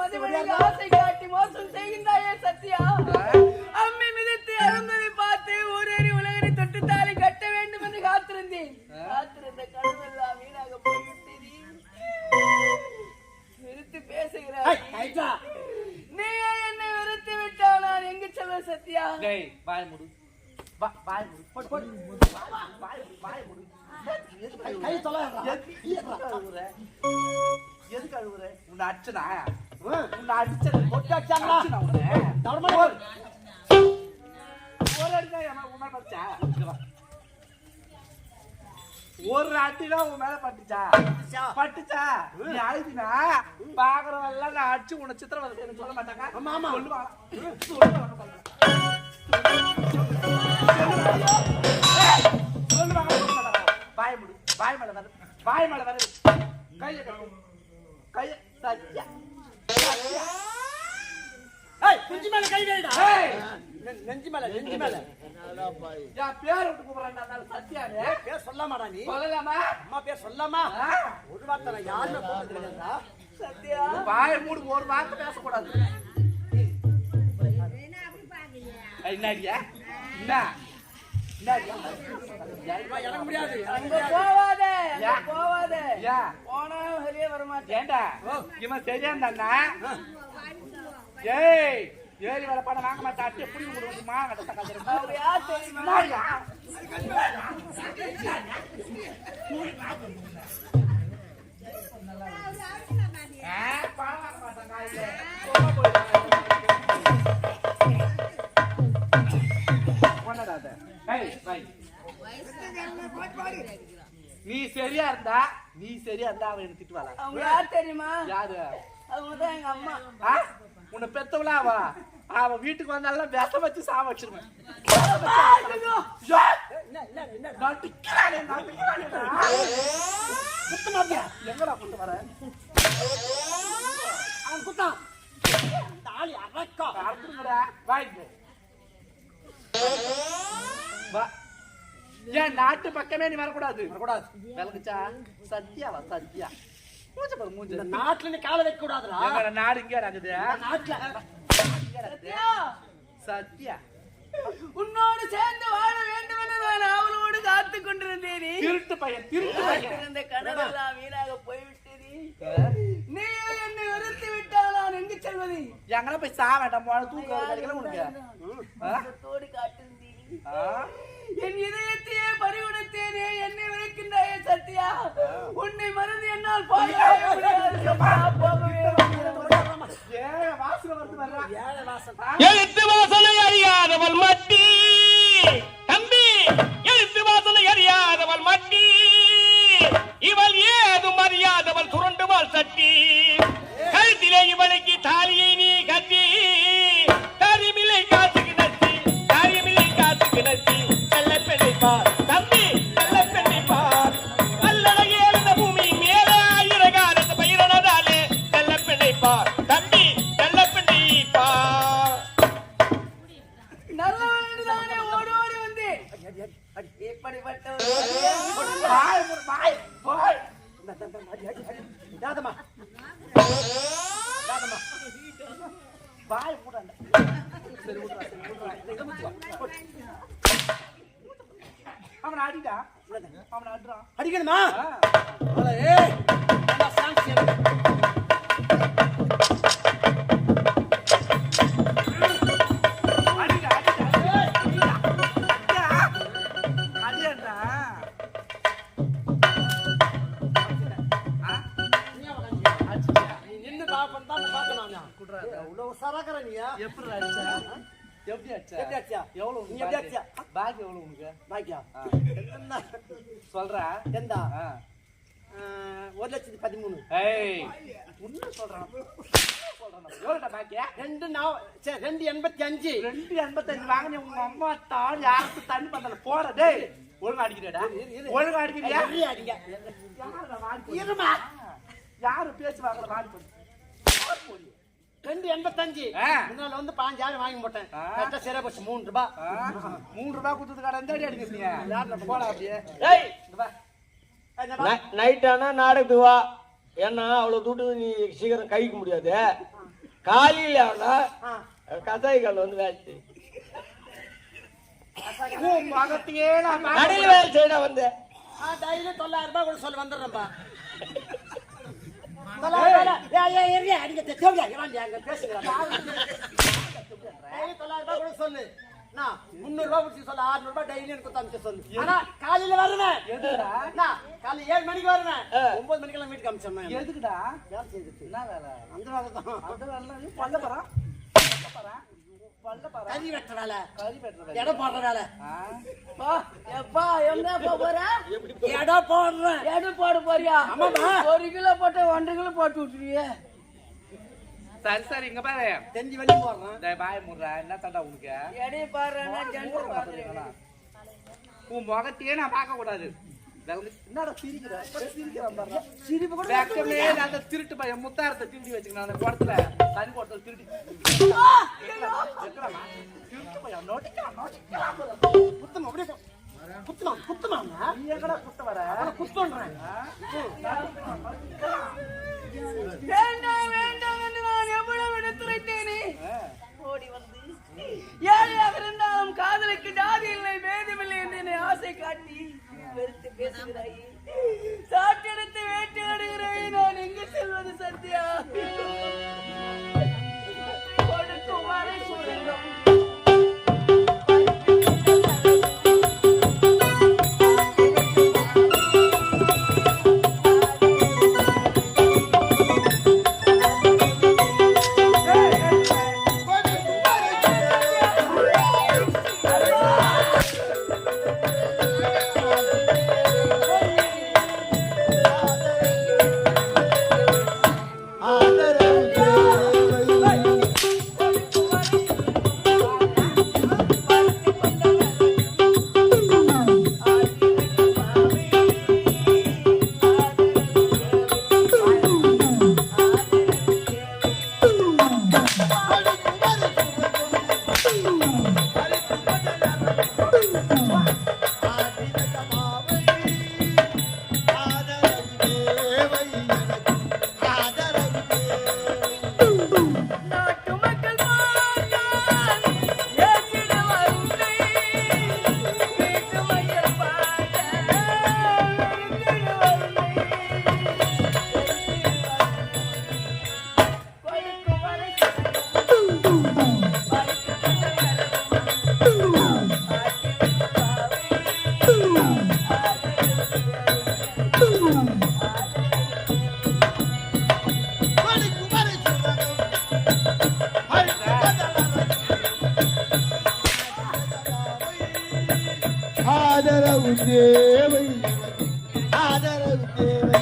மதுமணிக்கு ஆசை காட்டி மோசம் செய்கின்றாயே சத்யா. அம்மை மிதித்து அருந்ததை பார்த்து ஊரேறி உலகனை தொட்டு தாலி கட்ட வேண்டும் என்று காத்திருந்தேன். காத்திருந்த கனவெல்லாம் வீணாக போய்விட்டது. நிறுத்தி பேசுகிறாய். நீ என்னை வெறுத்து விட்டால் நான் எங்கு செல்வேன் சத்யா? டேய் வாய் மூடு. வா- வாய் மூடு. போடு, போடு. வாய் வாய் வாய் மூடு. கை தொலை எதுக்கு அழுவுற? எதுக்கு அழுவுற? உன்னை அடிச்சனா? உன்னை அடிச்சது. பொட்டு அடிச்சாங்களா? அடிச்சனா உன்னை? தர்மம் ஒரு ஒரு அடிதான் என் உன் மேல பட்டுச்சா? இங்க வா. ஒரு அடிதான் உன் மேல பட்டுச்சா பட்டுச்சா நீ அழுதினா பாக்குறவெல்லாம் நான் அடிச்சு உன்னை சித்திரவதை செய்யணும்னு சொல்ல மாட்டாங்க ஆமா, ஆமா. சொல்லுவா சொல்லுவாங்க சொல்லுவாங்க சொல்ல மாட்டாங்க வாய் முடி வாய் மேல வர வாய் மேல வர கைய கட்டு கைய சத்யா சத்யா. ஏய் நெஞ்சு மேல கை வைடா ஏய், நெ- நெஞ்சு மேல நெஞ்சு மேல. என் பேர் விட்டு கூப்பிடுறேன்டா நான் சத்யானு. பேர் சொல்லாமாடா நீ? சொல்லலாமா? அம்மா பேர் சொல்லாமா? ஆ? ஒரு வார்த்தை நான் கூப்பிடுறேன்டா சத்யா. வாயை மூடு ஒரு வார்த்தை பேசக்கூடாது. என்னடியா என்ன? எனக்கு முடியாது போவாத? போவாத? போனா வெளியே வர மாட்டேன். ஏண்டா? இவன் சரியா இருந்தா ஏய் ஏறி வேலை பண்ண வாங்க மாட்டா அட்டி எப்படி கொடுக்க மாங்கட்ட தக்காளி அவர் யார் தெரியுமா என்னடியா? ஆ, பணம் வாங்க மாட்டாங்க காலையில. சும்மா போயிடுங்க. கொண்டாடா அதை. ஏய், வை. நீ சரியா இருந்தா நீ சரியா இருந்தா அவன் திட்டுவாளா தெரியுமா யாரு அவங்க தான் எங்க அம்மா? உன்னை பெத்தவளா அவ அவ வீட்டுக்கு வந்தாலும் விஷம் வச்சு சாவ வச்சிருவேன். குத்து எங்கடா கொண்டு வர அவன் குத்தான் தாலி அரக்கா அறுத்துடுங்கடா. வா இங்க. வா. ஏன் நாட்டு பக்கமே நீ வரக்கூடாது வரக்கூடாது விளக்குச்சா சத்யாவா சத்யா மூஞ்ச பாரு மூஞ்ச. இந்த நாட்டுல நீ காலை வைக்க கூடாதுடா. நாடு இங்கே நடக்குது இந்த நாட்டுல. சத்யா. சத்யா. உன்னோடு சேர்ந்து வாழ வேண்டும் என்று நான் அவளோடு காத்து கொண்டிருந்தேனே. திருட்டு பையன் திருட்டு பையன். இருந்த கனவெல்லாம் வீணாக போய்விட்டது நீ என்னை வெறுத்து விட்டால் நான் எங்கு செல்வது? எங்கெல்லாம் போய் சா வேண்டாம் போன தூக்கம் உனக்கு? தோடு காட்டுந்தீ ஆ? என் இதயத்தையே பறிவுடைத்தேனே என்னை விளக்கின்றாயே சத்யா. உன்னை மறந்து என்னால் போகவே இப்படிப்பட்ட ஒரு வழியை வாய் இதாதம்மா இதாதம்மா சரி சரி இதை அடிடா அடிறான் அடிக்கணுமா ஏய் அடிடா அடிடா. நீ எப்படி அடிச்சா எப்படி அடிச்சா எப்படி அடிச்சா? எவ்வளவு நீ எப்படி? அடிச்சா? bag எவ்வளவு உனக்கு பாக்கியா. என்ன? சொல்றா எந்தா ஒரு லட்சத்தி பதிமூணு ஏய் உண்மை சொல்றான் எவ்வளோடா பாக்கியா ரெண்டு நாவ சரி ரெண்டு எண்பத்தி அஞ்சு ரெண்டு எண்பத்தஞ்சு வாங்கினி உங்க அம்மா தான் யாருக்கு தண்ணி போற டேய் ஒழுங்கா அடிக்கிறடா. ஒழுங்கா அடிக்கிறியா அடிங்க. யாருடா வாடி? இருமா. யாரு பேச்சு வாங்கல வாடி யார் போடு? ரெண்டு எண்பத்தஞ்சு. முன்னால வந்து பாஞ்சாயிரம் வாங்கி போட்டேன். கரெக்டா சரியா போச்சு மூணு ரூபாய் மூணு ரூபாய் கொடுத்தது கடை எந்த அடி அடிக்கிறீங்க போடா அப்படியே? நைட் ஆனா நாடகத்துக்கு வா ஏன்னா அவ்வளவு துட்டு நீ சீக்கிரம் கைக்க முடியாது. காலையில் ஆனா ஆ. கசாய்கள் வந்து வேலை கடையில் வேலை செய்யடா வந்து. daily தொள்ளாயிரம் ரூபாய் கூட சொல்ல வந்துடுறேன்பா. சொல்லு. என்ன, முந்நூறு ரூபாய் பிடிச்சி சொல்லு, அறுநூறு ரூபாய் daily எனக்கு கொடுத்து அனுப்பிச்சு சொல்லு. ஆனா, காலையில வருவேன். என்ன, காலையில ஏழு மணிக்கு வருவேன். ஒன்பது மணிக்கெல்லாம் வீட்டுக்கு அனுப்பிச்சேன் எதுக்குடா? வேலை செய்துட்டு. என்ன வேலை? அந்த வேலை தான். அந்த வேலை பல்ல போறான். போறான் போறான் கறி வெட்டுற வேலை. எடை போடுற வேலை எப்பா எங்கப்பா போற? எடை போடுறேன். எடு போட போறியா? ஆமாம்மா. ஒரு கிலோ போட்டு ஒன்றரை கிலோ போட்டு விட்டுருவியே. சரி சரி இங்க பாரு. தெஞ்சி வெளியே போடுறேன். இந்த பாய முடுறா. என்ன தாண்டா உனக்கு? ஜென்டர் பாக்குறேன் உன் முகத்தையே நான் பார்க்க கூடாது அந்த திருட்டு பையன் முத்தாரத்தை திருடி வச்சுக்கணும் அந்த குடத்துல தனி குடத்துல திருடி? திருட்டு பையன் குத்துமா அப்படியே போ. குத்துமா குத்துமாங்க நீ எங்கடா குத்த வர குத்துன்றேன் வேண்டாம் வேண்டாம் என்று நான் எவ்வளவு தேவை. ஆதரவு தேவை.